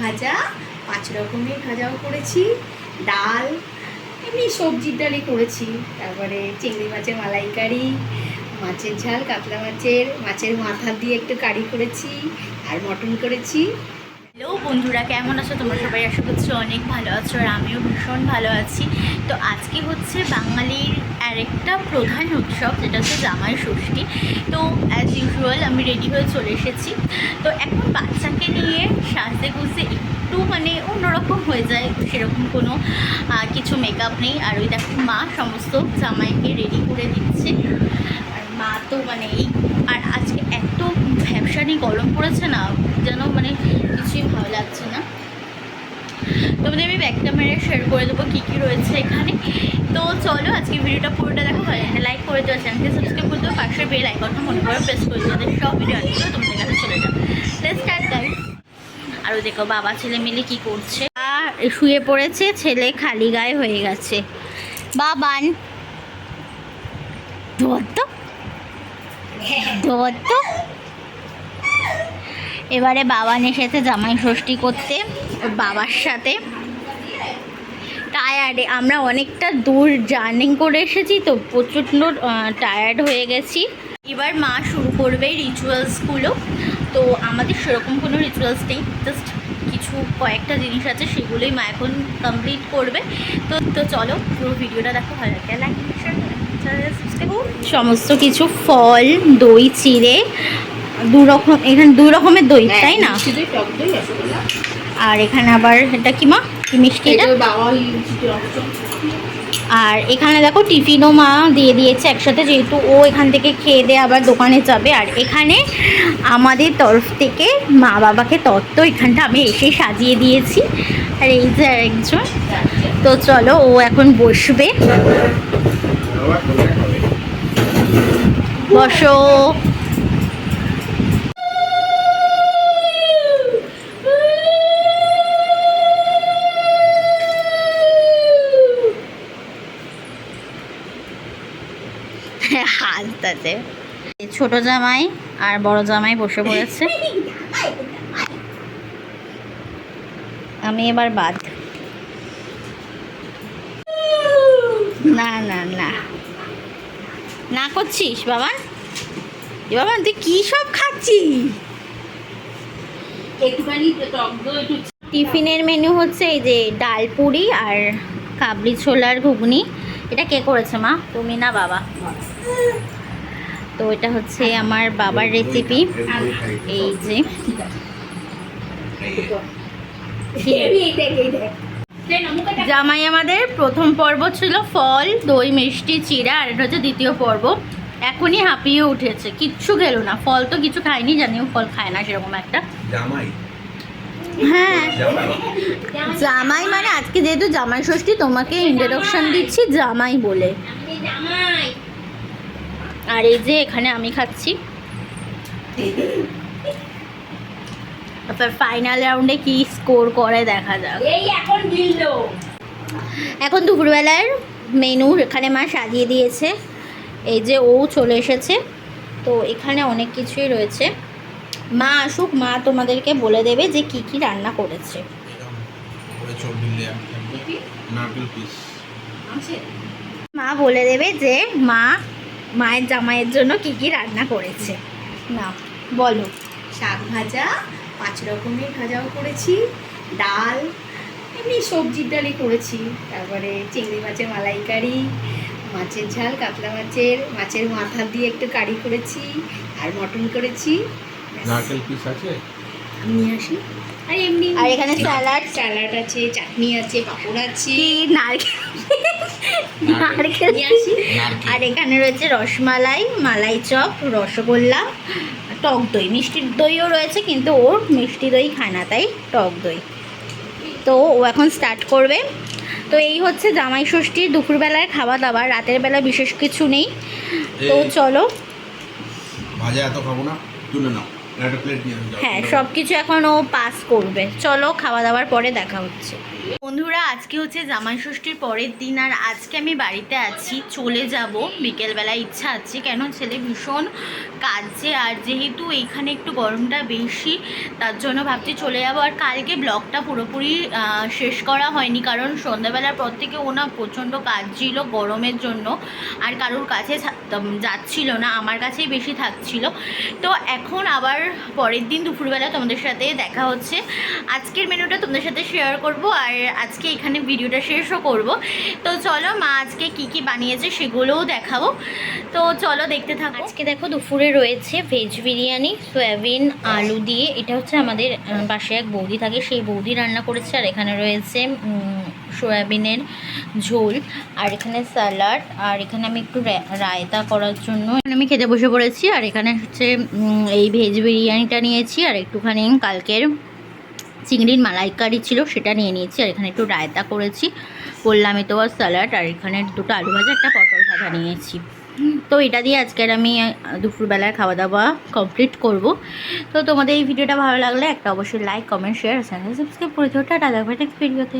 ভাজা, পাঁচ রকমের ভাজাও করেছি, ডাল, এমনি সবজির ডালই করেছি। তারপরে চিংড়ি মাছের মালাইকারি, মাছের ঝাল, কাতলা মাছের মাছের মাথা দিয়ে একটু কারি করেছি, আর মটন করেছি। হ্যালো বন্ধুরা, কেমন আছো? তোমরা সবাই আশা করছি অনেক ভালো আছো আর আমিও ভীষণ ভালো আছি। তো আজকে হচ্ছে বাঙালির আরেকটা প্রধান উৎসব যেটা হচ্ছে জামাই ষষ্ঠী। তো অ্যাজ ইউজুয়াল আমি রেডি হয়ে চলে এসেছি। তো এখন বাচ্চাকে নিয়ে সাজতে গুজতে একটু মানে অন্যরকম হয়ে যায়, সেরকম কোনো কিছু মেকআপ নেই। আর ওই দেখো মা সমস্ত জামাইকে রেডি করে দিচ্ছে। আর মা তো মানে এই আর আজকে এত ভ্যাবসানি গরম পড়েছে না, যেন মানে কিছুই ভালো লাগছে না। তোমাদের আমি ব্যাক ক্যামেরা শেয়ার করে দেবো কী কী রয়েছে এখানে। তো চলো, আজকে ভিডিওটা পুরোটা দেখো। ভালো লাগলে লাইক করে দেওয়া চ্যানেলকে সাবস্ক্রাইব করে দেবো পাশের বেল আইকনটা মনে করে প্রেস করে দেবো সব ভিডিও আসলে তোমাদের কাছে চলে যাবে স্টার্ট গাইস আর ওই দেখো, বাবা, ছেলে মিলে কি করছে? আর শুয়ে পড়েছে, ছেলে খালি গায়ে হয়ে গেছে। বাবান ধর তো? ধর তো? এবারে বাবান এসেছে জামাই ষষ্ঠী করতে, ওর বাবার সাথে। টায়ার্ডে আমরা অনেকটা দূর জার্নি করে এসেছি তো, প্রচণ্ড টায়ার্ড হয়ে গেছি। এবার মা শুরু করবে রিচুয়ালসগুলো তো আমাদের সেরকম কোনো রিচুয়ালস নেই জাস্ট কিছু কয়েকটা জিনিস আছে, সেগুলোই মা এখন কমপ্লিট করবে। তো তো চলো, পুরো ভিডিওটা দেখো, ভালো লাগে লাইক সমস্ত কিছু, ফল, দই, চিড়ে দু রকম এখানে দু রকমের দই তাই না? দই, দই। আর এখানে আবার এটা কি মা? কি মিষ্টি এটা। আর এখানে দেখো টিফিনও মা দিয়ে দিয়েছে একসাথে যেহেতু ও এখান থেকে খেয়ে দিয়ে আবার দোকানে যাবে। আর এখানে আমাদের তরফ থেকে মা বাবাকে তত্ত্ব এখানটা আমি এসে সাজিয়ে দিয়েছি। আর এই যে আরেকজন। তো চলো ও এখন বসবে। বসো। হাসতাছে ছোট জামাই আর বড় জামাই বসে পড়েছে। আমি এবার বাদ। না না না। না করছিস বাবা? এ বাবা তুই কি সব খাচ্ছিস? একটু টিফিনের মেনু হচ্ছে এই যে ডাল পুরি আর কাবলি ছোলার ঘুগনি। এটা কে করেছে মা? তুমি না বাবা? তো এটা হচ্ছে আমার বাবার রেসিপি এই যে। জামাই আমাদের প্রথম পর্ব ছিল ফল দই মিষ্টি চিড়া আর এটা হচ্ছে দ্বিতীয় পর্ব। এখনই হাঁপিয়ে উঠেছে। কিচ্ছু খেলো না। ফল তো কিছু খায়নি জানিও ফল খায় না সেরকম একটা। জামাই। হ্যাঁ। জামাই। জামাই মানে আজকে যেহেতু জামাই ষষ্ঠী তোমাকে ইন্ট্রোডাকশন দিচ্ছি জামাই বলে। জামাই। আর এই যে এখানে আমি খাচ্ছি। তারপর ফাইনাল রাউন্ডে কি স্কোর করে দেখা যাক। এই এখন দুপুরবেলার মেনু এখানে মা সাজিয়ে দিয়েছে। এই যে ও চলে এসেছে। তো এখানে অনেক কিছুই রয়েছে। মা আসুক মা তোমাদেরকে বলে দেবে যে কি কি রান্না করেছে? মা বলে দেবে যে মা মায়ের জামাইয়ের জন্য কি কি রান্না করেছে? না বলো। শাক ভাজা পাঁচ রকমের ভাজাও করেছি ডাল এমনি সবজির ডালই করেছি। তারপরে চিংড়ি মাছের মালাইকারি মাছের ঝাল কাতলা মাছের মাছের মাথা দিয়ে একটু কারি করেছি আর মটন করেছি। নারকেল পিস আছে? নিয়ে আসি। আর এমনি আর এখানে স্যালাড? স্যালাড আছে চাটনি আছে পাঁপড় আছে। নারকেল নারকেল। আর এখানে রয়েছে রসমালাই মালাই চপ রসগোল্লা টক দই। মিষ্টির দইও রয়েছে কিন্তু ওর মিষ্টি দই খায় না তাই টক দই। তো ও এখন স্টার্ট করবে। তো এই হচ্ছে জামাই ষষ্ঠীর দুপুরবেলায় খাওয়া দাওয়া রাতের বেলা বিশেষ কিছু নেই। তো চলো। ভাজা এত খাব না তুলে নাও। হ্যাঁ সব কিছু এখন ও পাস করবে। চলো খাওয়া দাওয়ার পরে দেখা হচ্ছে। বন্ধুরা, আজকে হচ্ছে জামাই ষষ্ঠীর পরের দিন আর আজকে আমি বাড়িতে আছি, চলে যাব। বিকেলবেলা ইচ্ছা আছে, কেন ছেলে ভীষণ কাজে আর যেহেতু এখানে একটু গরমটা বেশি, তার জন্য ভাবছি চলে যাব। আর কালকে ব্লগটা পুরোপুরি শেষ করা হয়নি, কারণ সন্ধ্যাবেলার পর থেকে ও না প্রচণ্ড কাজ ছিল গরমের জন্য। আর কারোর কাছে যাচ্ছিল না, আমার কাছেই বেশি থাকছিল। তো এখন আবার পরের দিন দুপুরবেলা তোমাদের সাথে দেখা হচ্ছে। আজকের মেনুটা তোমাদের সাথে শেয়ার করব আর আজকে এখানে ভিডিওটা শেষও করব। তো চলো মা আজকে কি কি বানিয়েছে সেগুলোও দেখাবো। তো চলো দেখতে থাকো। আজকে দেখো দুপুরে রয়েছে ভেজ বিরিয়ানি সয়াবিন আলু দিয়ে। এটা হচ্ছে আমাদের পাশে এক বৌদি থাকে, সেই বৌদি রান্না করেছে। আর এখানে রয়েছে সয়াবিনের ঝোল। আর এখানে স্যালাড। আর এখানে আমি একটু রায়তা করার জন্য আমি খেতে বসে পড়েছি। আর এখানে হচ্ছে এই ভেজ বিরিয়ানিটা নিয়েছি। আর একটুখানি কালকের চিংড়ির মালাইকারি ছিল, সেটা নিয়ে নিয়েছি আর এখানে একটু রায়তা করেছি। বললামই তো স্যালাড আর এখানে দুটো আলু ভাজা, একটা পটল ভাজা নিয়েছি। তো এটা দিয়ে আজকের আমি দুপুরবেলায় খাওয়া দাওয়া কমপ্লিট করব। তো তোমাদের এই ভিডিওটা ভালো লাগলে একটা অবশ্যই like comment share channel subscribe করে দিও। টাটা নেক্সট ভিডিওতে